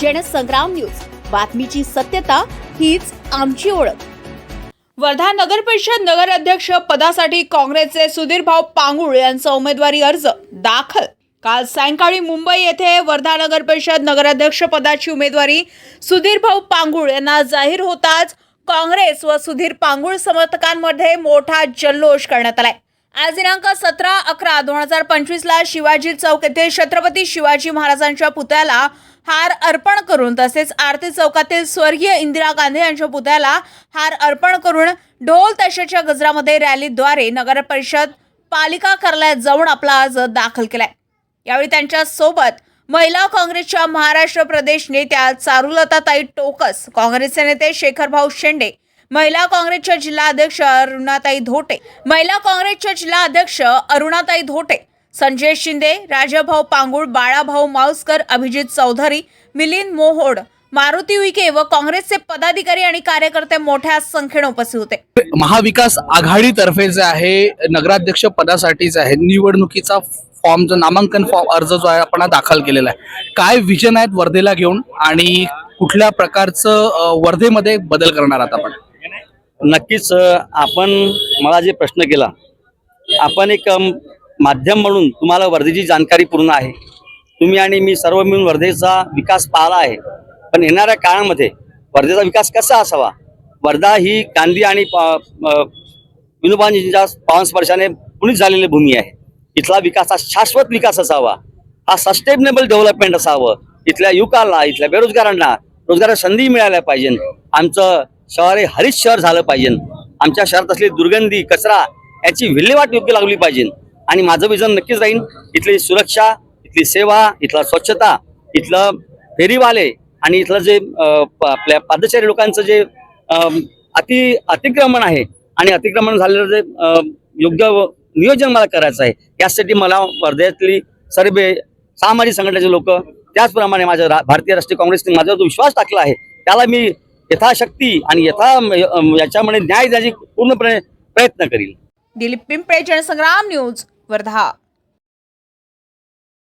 Jansangram news. बातमीची सत्यता हीच आमची ओळख. वर्धा नगर परिषद नगर अध्यक्ष पदासाठी काँग्रेसचे सुधीर भाऊ पांगुळ यांचा उमेदवारी अर्ज दाखल. काल सायंकाळी मुंबई येथे वर्धा नगर परिषद नगराध्यक्ष पदाची उमेदवारी सुधीर भाऊ पांगुळ यांना जाहीर होताच काँग्रेस व सुधीर पांगुळ समर्थकांमध्ये मोठा जल्लोष करण्यात आलाय. आज दिनांक सतरा अकरा दोन हजार पंचवीसला शिवाजी चौक येथे छत्रपती शिवाजी महाराजांच्या पुतळ्याला हार अर्पण करून तसेच आरती चौकातील स्वर्गीय इंदिरा गांधी यांच्या पुतळ्याला हार अर्पण करून ढोल ताशाच्या गजरामध्ये रॅलीद्वारे नगर परिषद पालिका कार्यालयात जाऊन आपला अर्ज दाखल केलाय. यावेळी त्यांच्यासोबत महिला काँग्रेसच्या महाराष्ट्र प्रदेश नेत्या चारुलताताई टोकस काँग्रेसचे नेते शेखरभाऊ शेंडे महिला काँग्रेसच्या जिल्हा अध्यक्ष अरुणाताई धोटे महिला काँग्रेसच्या जिल्हा अध्यक्ष अरुणाताई धोटे संजय शिंदे राजाभाऊ पांगुळ बाळाभाऊ माऊसकर अभिजित चौधरी मिलिंद मोहोड मारुती विखे व काँग्रेसचे पदाधिकारी आणि कार्यकर्ते मोठ्या संख्येने उपस्थित होते. महाविकास आघाडीतर्फे जे आहे नगराध्यक्ष पदासाठी जे आहे निवडणुकीचा फॉर्म जो नामांकन फॉर्म अर्ज जो आहे आपण दाखल केलेला आहे. काय विजन आहेत वर्धेला घेऊन आणि कुठल्या प्रकारचं वर्धेमध्ये बदल करणार आहात आपण? नक्कीच आपण मला जे प्रश्न केला आपण एक माध्यम म्हणून तुम्हाला वर्धेची जाणकारी पूर्ण आहे. तुम्ही आणि मी सर्व मिळून वर्धेचा विकास पाहिला आहे. पण येणाऱ्या काळामध्ये वर्धेचा विकास कसा असावा? वर्धा ही गांधी आणि प- अ, विनोबाजींच्या पावन स्पर्शाने पुणित झालेली भूमी आहे. इथला विकास हा शाश्वत विकास असावा. हा सस्टेनेबल डेव्हलपमेंट असावं. इथल्या युवकाला इथल्या बेरोजगारांना रोजगाराच्या संधी मिळाल्या पाहिजे आमचं शहर हे हरित शहर झालं पाहिजे. आमच्या शहरात असलेली दुर्गंधी कचरा याची विल्हेवाट योग्य लागली पाहिजे. आणि माझं विजन नक्कीच राहील. इथली सुरक्षा इथली सेवा इथला स्वच्छता इथलं फेरीवाले आणि इथलं जे प- आपल्या पादचारी लोकांचं जे अति अतिक्रमण आहे आणि अतिक्रमण झालेलं जे योग्य नियोजन मला करायचं आहे यासाठी मला वर्ध्यातली सर्व सामाजिक संघटनेचे लोक त्याचप्रमाणे माझ्या भारतीय राष्ट्रीय काँग्रेसने माझ्यावर जो विश्वास टाकला आहे त्याला मी यथाशक्ती आणि यथा याच्यामुळे याच्यामध्ये न्याय द्यायची पूर्णपणे प्रयत्न करील. दिलीप पिंपळे जनसंग्राम न्यूज वर्धा.